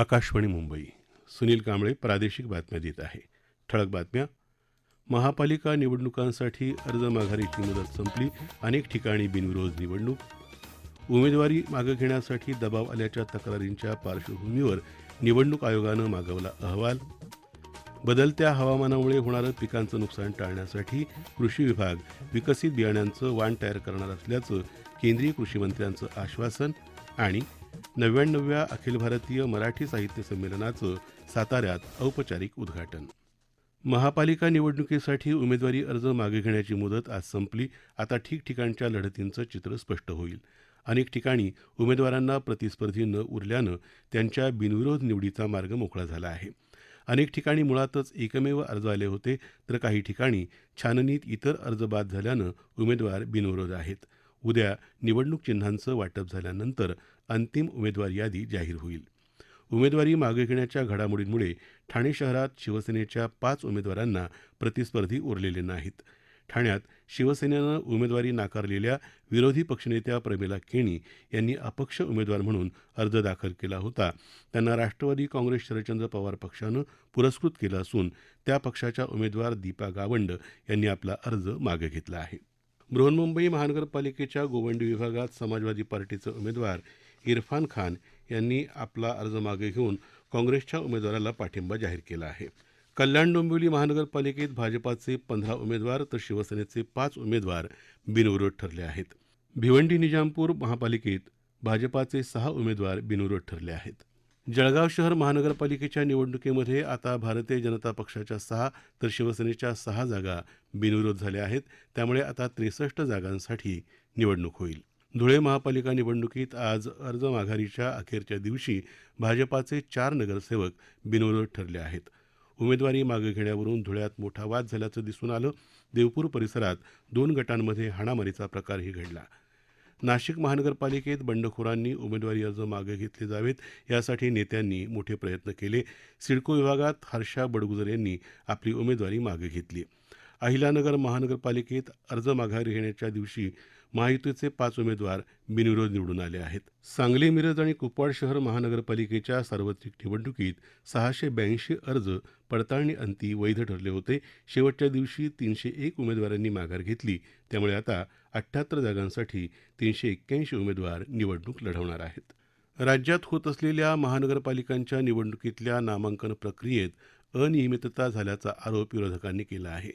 आकाशवाणी मुंबई. सुनील कांबळे प्रादेशिक बातम्या देत आहे. ठळक बातम्या. महापालिका निवडणुकांसाठी अर्ज माघारीची मुदत संपली. अनेक ठिकाणी बिनविरोध निवडणूक. उमेदवारी मागं घेण्यासाठी दबाव आल्याच्या तक्रारींच्या पार्श्वभूमीवर निवडणूक आयोगानं मागवला अहवाल. बदलत्या हवामानामुळे होणारं पिकांचं नुकसान टाळण्यासाठी कृषी विभाग विकसित बियाण्यांचं वाण तयार करणार असल्याचं केंद्रीय कृषी मंत्र्यांचं आश्वासन आणि नव्याण्णव्या अखिल भारतीय मराठी साहित्य संमेलनाचं साताऱ्यात औपचारिक उद्घाटन. महापालिका निवडणुकीसाठी उमेदवारी अर्ज मागे घेण्याची मुदत आज संपली. आता ठिकठिकाणच्या लढतींचं चित्र स्पष्ट होईल. अनेक ठिकाणी उमेदवारांना प्रतिस्पर्धी न उरल्यानं त्यांच्या बिनविरोध निवडीचा मार्ग मोकळा झाला आहे. अनेक ठिकाणी मुळातच एकमेव अर्ज आले होते तर काही ठिकाणी छाननीत इतर अर्ज बाद झाल्यानं उमेदवार बिनविरोध आहेत. उद्या निवडणूक चिन्हांचं वाटप झाल्यानंतर अंतिम उमेदवार यादी जाहीर होईल. उमेदवारी मागे घेण्याच्या घडामोडींमुळे ठाणे शहरात शिवसेनेच्या पाच उमेदवारांना प्रतिस्पर्धी उरलेले नाहीत. ठाण्यात शिवसेनेनं उमेदवारी नाकारलेल्या विरोधी पक्षनेत्या प्रमिला केणी यांनी अपक्ष उमेदवार म्हणून अर्ज दाखल केला होता. त्यांना राष्ट्रवादी काँग्रेस शरदचंद्र पवार पक्षानं पुरस्कृत केलं असून त्या पक्षाच्या उमेदवार दीपा गावंड यांनी आपला अर्ज मागे घेतला आहे. बृहन्मुंबई महानगरपालिकेच्या गोवंडी विभागात समाजवादी पार्टीचे उमेदवार इरफान खान यांनी आपला अर्ज मागे घेऊन काँग्रेसच्या उमेदवाराला पाठिंबा जाहीर केला आहे. कल्याण डोंबिवली महानगरपालिकेत भाजपाचे पंधरा उमेदवार तर शिवसेनेचे पाच उमेदवार बिनविरोध ठरले आहेत. भिवंडी निजामपूर महापालिकेत भाजपाचे सहा उमेदवार बिनविरोध ठरले आहेत. जळगाव शहर महानगरपालिकेच्या निवडणुकीमध्ये आता भारतीय जनता पक्षाच्या सहा तर शिवसेनेच्या सहा जागा बिनविरोध झाल्या आहेत. त्यामुळे आता त्रेसष्ट जागांसाठी निवडणूक होईल. धुळे महापालिका निवडणुकीत आज अर्ज माघारीच्या अखेरच्या दिवशी भाजपाचे चार नगरसेवक बिनविरोध ठरले आहेत. उमेदवारी मागे घेण्यावरून धुळ्यात मोठा वाद झाल्याचं दिसून आलं. देवपूर परिसरात दोन गटांमध्ये हाणामारीचा प्रकारही घडला. नाशिक महानगरपालिकेत बंडखोरांनी उमेदवारी अर्ज मागे घेतले जावेत यासाठी नेत्यांनी मोठे प्रयत्न केले. सिडको विभागात हर्षा बडगुजर यांनी आपली उमेदवारी मागे घेतली. अहिलानगर महानगरपालिकेत अर्ज माघारी घेण्याच्या दिवशी महायुतीचे पाच उमेदवार बिनविरोध निवडून आले आहेत. सांगली मिरज आणि कुपवाड शहर महानगरपालिकेच्या सार्वत्रिक निवडणुकीत सहाशे ब्याऐंशी अर्ज पडताळणी अंती वैध ठरले होते. शेवटच्या दिवशी तीनशे एक उमेदवारांनी माघार घेतली. त्यामुळे आता अठ्ठ्याहत्तर जागांसाठी तीनशे एक्क्याऐंशी उमेदवार निवडणूक लढवणार आहेत. राज्यात होत असलेल्या महानगरपालिकांच्या निवडणुकीतल्या नामांकन प्रक्रियेत अनियमितता झाल्याचा आरोप विरोधकांनी केला आहे.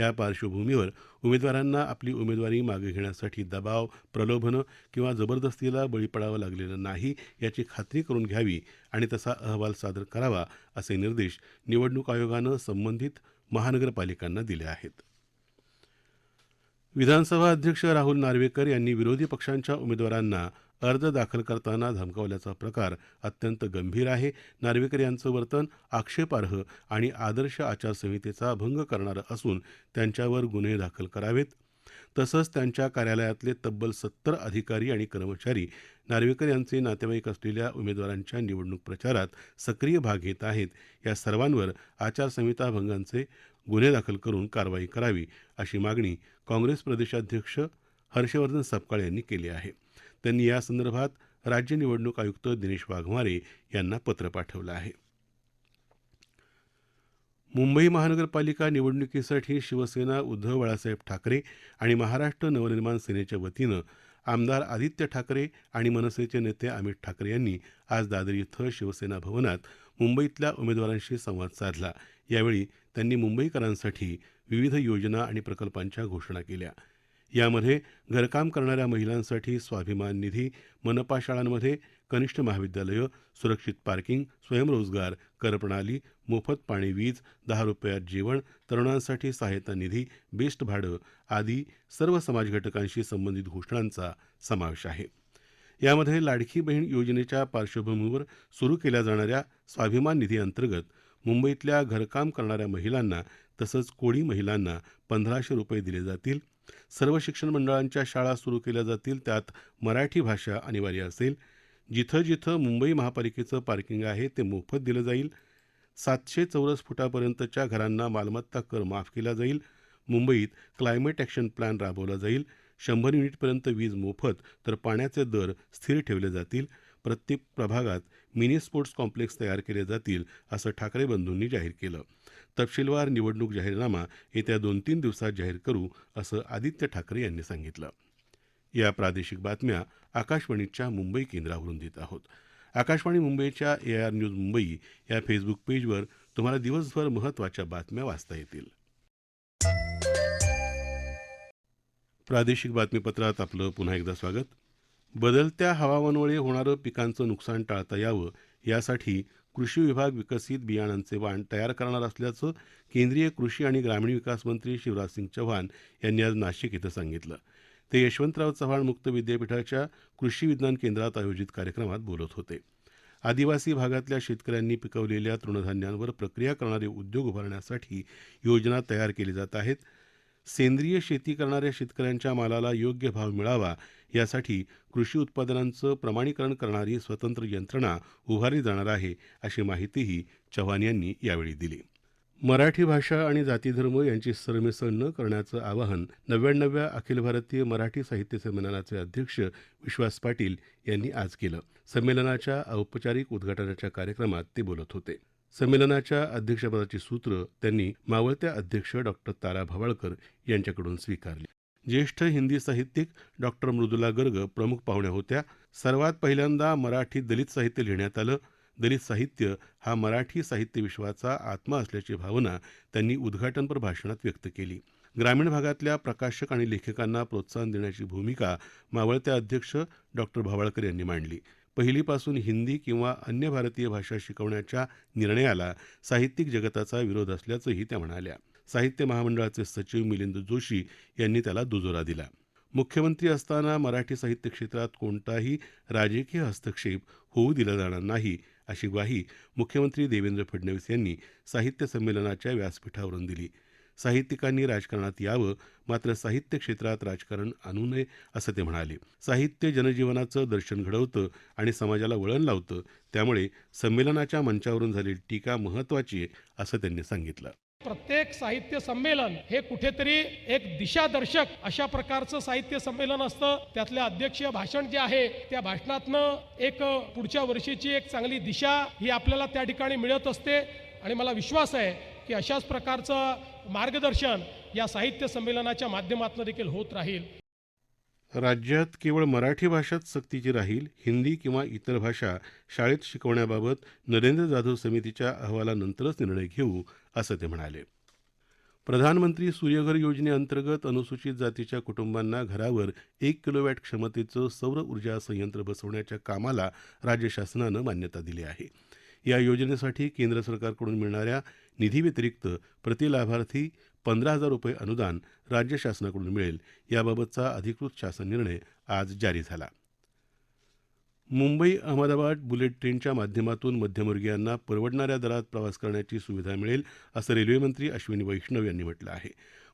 या पार्श्वभूमीवर उमेदवारांना आपली उमेदवारी मागे घेण्यासाठी दबाव प्रलोभनं किंवा जबरदस्तीला बळी पडावं लागलेलं नाही याची खात्री करून घ्यावी आणि तसा अहवाल सादर करावा असे निर्देश निवडणूक आयोगानं संबंधित महानगरपालिकांना दिले आहेत. विधानसभा अध्यक्ष राहुल नार्वेकर यांनी विरोधी पक्षांच्या उमेदवारांना अर्ज दाखल करताना धमकावल्याचा प्रकार अत्यंत गंभीर आहे. नार्वेकर यांचं वर्तन आक्षेपार्ह आणि आदर्श आचारसंहितेचा भंग करणारं असून त्यांच्यावर गुन्हे दाखल करावेत. तसंच त्यांच्या कार्यालयातले तब्बल सत्तर अधिकारी आणि कर्मचारी नार्वेकर यांचे नातेवाईक असलेल्या उमेदवारांच्या निवडणूक प्रचारात सक्रिय भाग घेत आहेत. या सर्वांवर आचारसंहिता भंगांचे गुन्हे दाखल करून कारवाई करावी अशी मागणी काँग्रेस प्रदेशाध्यक्ष हर्षवर्धन सपकाळ यांनी केली आहे. त्यांनी यासंदर्भात राज्य निवडणूक आयुक्त दिनेश वाघमारे यांना पत्र पाठवलं आहे. मुंबई महानगरपालिका निवडणुकीसाठी शिवसेना उद्धव बाळासाहेब ठाकरे आणि महाराष्ट्र नवनिर्माण सेनेच्या वतीनं आमदार आदित्य ठाकरे आणि मनसेचे नेते अमित ठाकरे यांनी आज दादर इथं शिवसेना भवनात मुंबईतल्या उमेदवारांशी संवाद साधला. यावेळी त्यांनी मुंबईकरांसाठी विविध योजना आणि प्रकल्पांच्या घोषणा केल्या. यामध्ये घरकाम करणाऱ्या महिलांसाठी स्वाभिमान निधी मनपा शाळांमध्ये कनिष्ठ महाविद्यालयं सुरक्षित पार्किंग स्वयंरोजगार करप्रणाली मोफत पाणी वीज दहा रुपयात जेवण तरुणांसाठी सहायता निधी बेस्ट भाडं आदी सर्व समाज घटकांशी संबंधित घोषणांचा समावेश आहे. यामध्ये लाडकी बहीण योजनेच्या पार्श्वभूमीवर सुरू केल्या जाणाऱ्या स्वाभिमान निधी अंतर्गत मुंबईतल्या घरकाम करणाऱ्या महिलांना तसंच कोळी महिलांना पंधराशे रुपये दिले जातील. सर्व शिक्षण मंडळांच्या शाळा सुरू केल्या जातील त्यात मराठी भाषा अनिवार्य असेल. जिथं जिथं मुंबई महापालिकेचं पार्किंग आहे ते मोफत दिलं जाईल. सातशे चौरस फुटापर्यंतच्या घरांना मालमत्ता कर माफ केला जाईल. मुंबईत क्लायमेट ॲक्शन प्लॅन राबवला जाईल. शंभर युनिटपर्यंत वीज मोफत तर पाण्याचे दर स्थिर ठेवले जातील. प्रत्येक प्रभागात मिनी स्पोर्ट्स कॉम्प्लेक्स तयार केले जातील असं ठाकरे बंधूंनी जाहीर केलं. तपशीलवार निवडणूक जाहीरनामा येत्या दोन तीन दिवसात जाहीर करू असं आदित्य ठाकरे यांनी सांगितलं. या प्रादेशिक बातम्या आकाशवाणीच्या मुंबई केंद्रावरून देत आहोत. आकाशवाणी मुंबईच्या ए आर न्यूज मुंबई या फेसबुक पेजवर तुम्हाला दिवसभर महत्त्वाच्या बातम्या वाचता येतील. प्रादेशिक बातमीपत्रात आपलं पुन्हा एकदा स्वागत. बदलत्या हवामानामुळे होणारं पिकांचं नुकसान टाळता यावं यासाठी कृषी विभाग विकसित बियाणांचे वाण तयार करणार असल्याचं केंद्रीय कृषी आणि ग्रामीण विकास मंत्री शिवराज सिंग चौहान यांनी आज नाशिक इथं सांगितलं. ते यशवंतराव चव्हाण मुक्त विद्यापीठाच्या कृषी विज्ञान केंद्रात आयोजित कार्यक्रमात बोलत होते. आदिवासी भागातल्या शेतकऱ्यांनी पिकवलेल्या तृणधान्यांवर प्रक्रिया करणारे उद्योग उभारण्यासाठी योजना तयार केली जात आहेत. सेंद्रिय शेती करणाऱ्या शेतकऱ्यांच्या मालाला योग्य भाव मिळावा यासाठी कृषी उत्पादनांचं प्रमाणीकरण करणारी स्वतंत्र यंत्रणा उभारली जाणार आहे अशी माहितीही चव्हाण यांनी यावेळी दिली. मराठी भाषा आणि जातीधर्म यांची सरमिसळ न करण्याचं आवाहन नव्याण्णव्या अखिल भारतीय मराठी साहित्य संमेलनाचे अध्यक्ष विश्वास पाटील यांनी आज केलं. संमेलनाच्या औपचारिक उद्घाटनाच्या कार्यक्रमात ते बोलत होते. संमेलनाच्या अध्यक्षपदाची सूत्र त्यांनी मावळत्या अध्यक्ष डॉक्टर तारा भवाळकर यांच्याकडून स्वीकारली. ज्येष्ठ हिंदी साहित्यिक डॉक्टर मृदुला गर्ग प्रमुख पाहुण्या होत्या. सर्वात पहिल्यांदा मराठी दलित साहित्य लिहिण्यात आलं. दलित साहित्य हा मराठी साहित्य विश्वाचा आत्मा असल्याची भावना त्यांनी उद्घाटनपर भाषणात व्यक्त केली. ग्रामीण भागातल्या प्रकाशक आणि लेखकांना प्रोत्साहन देण्याची भूमिका मावळत्या अध्यक्ष डॉक्टर भवाळकर यांनी मांडली. पहिलीपासून हिंदी किंवा अन्य भारतीय भाषा शिकवण्याच्या निर्णयाला साहित्यिक जगताचा विरोध असल्याचंही त्या म्हणाल्या. साहित्य महामंडळाचे सचिव मिलिंद जोशी यांनी त्याला दुजोरा दिला. मुख्यमंत्री असताना मराठी साहित्य क्षेत्रात कोणताही राजकीय हस्तक्षेप होऊ दिला जाणार नाही अशी ग्वाही मुख्यमंत्री देवेंद्र फडणवीस यांनी साहित्य संमेलनाच्या व्यासपीठावरून दिली. साहित्यिकांनी राजकारणात यावं मात्र साहित्य क्षेत्रात राजकारण आणू नये असं ते म्हणाले. साहित्य जनजीवनाचं दर्शन घडवतं आणि समाजाला वळण लावतं त्यामुळे संमेलनाच्या मंचावरून झालेली टीका महत्त्वाची आहे असं त्यांनी सांगितलं. प्रत्येक साहित्य संमेलन हे कुठेतरी एक दिशादर्शक अशा प्रकारचं साहित्य संमेलन असतं. त्यातल्या अध्यक्षीय भाषण जे आहे त्या भाषणातनं एक पुढच्या वर्षीची एक चांगली दिशा ही आपल्याला त्या ठिकाणी मिळत असते. आणि मला विश्वास आहे की अशाच प्रकारचं मार्गदर्शन या साहित्य संमेलनाच्या माध्यमातून देखील होत राहील. राज्यात केवळ मराठी भाषाच सक्तीची राहील हिंदी किंवा इतर भाषा शाळेत शिकवण्याबाबत नरेंद्र जाधव समितीच्या अहवालानंतरच निर्णय घेऊ असं ते म्हणाले. प्रधानमंत्री सूर्यघर योजनेअंतर्गत अनुसूचित जातीच्या कुटुंबांना घरावर एक किलोवॅट क्षमतेचं सौर ऊर्जा संयंत्र बसवण्याच्या कामाला राज्य शासनानं मान्यता दिली आहे. या योजनेसाठी केंद्र सरकारकडून मिळणाऱ्या निधीव्यतिरिक्त प्रति लाभार्थी पंधरा हजार रुपये अनुदान राज्य शासनाकडून मिळेल याबाबतचा अधिकृत शासन निर्णय आज जारी झाला. मुंबई अहमदाबाद बुलेट ट्रेनच्या माध्यमातून मध्यमवर्गीयांना परवडणाऱ्या दरात प्रवास करण्याची सुविधा मिळेल असं रेल्वेमंत्री अश्विनी वैष्णव यांनी म्हटलं आहे.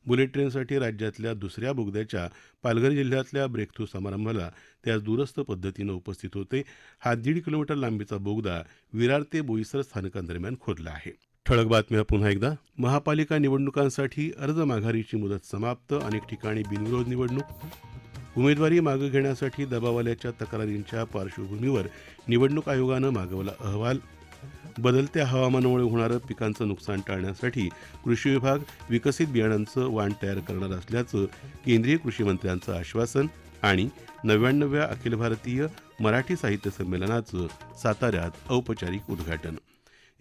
बुलेट ट्रेनसाठी राज्यातल्या दुसऱ्या बोगद्याच्या पालघर जिल्ह्यातल्या ब्रेकथ्रू समारंभाला ते आज दूरस्थ पद्धतीनं उपस्थित होते. हा दीड किलोमीटर लांबीचा बोगदा विरार ते बोईसर स्थानकांदरम्यान खोदला आहे. ठळक बातम्या पुन्हा एकदा. महापालिका निवडणुकांसाठी अर्ज माघारीची मुदत समाप्त. अनेक ठिकाणी बिनविरोध निवडणूक. उमेदवारी मागं घेण्यासाठी दबावाल्याच्या तक्रारींच्या पार्श्वभूमीवर निवडणूक आयोगानं मागवला अहवाल. बदलत्या हवामानामुळे होणारं पिकांचं नुकसान टाळण्यासाठी कृषी विभाग विकसित बियाणांचं वाण तयार करणार असल्याचं केंद्रीय कृषी मंत्र्यांचं आश्वासन आणि नव्याण्णव्या अखिल भारतीय मराठी साहित्य संमेलनाचं साताऱ्यात औपचारिक उद्घाटन.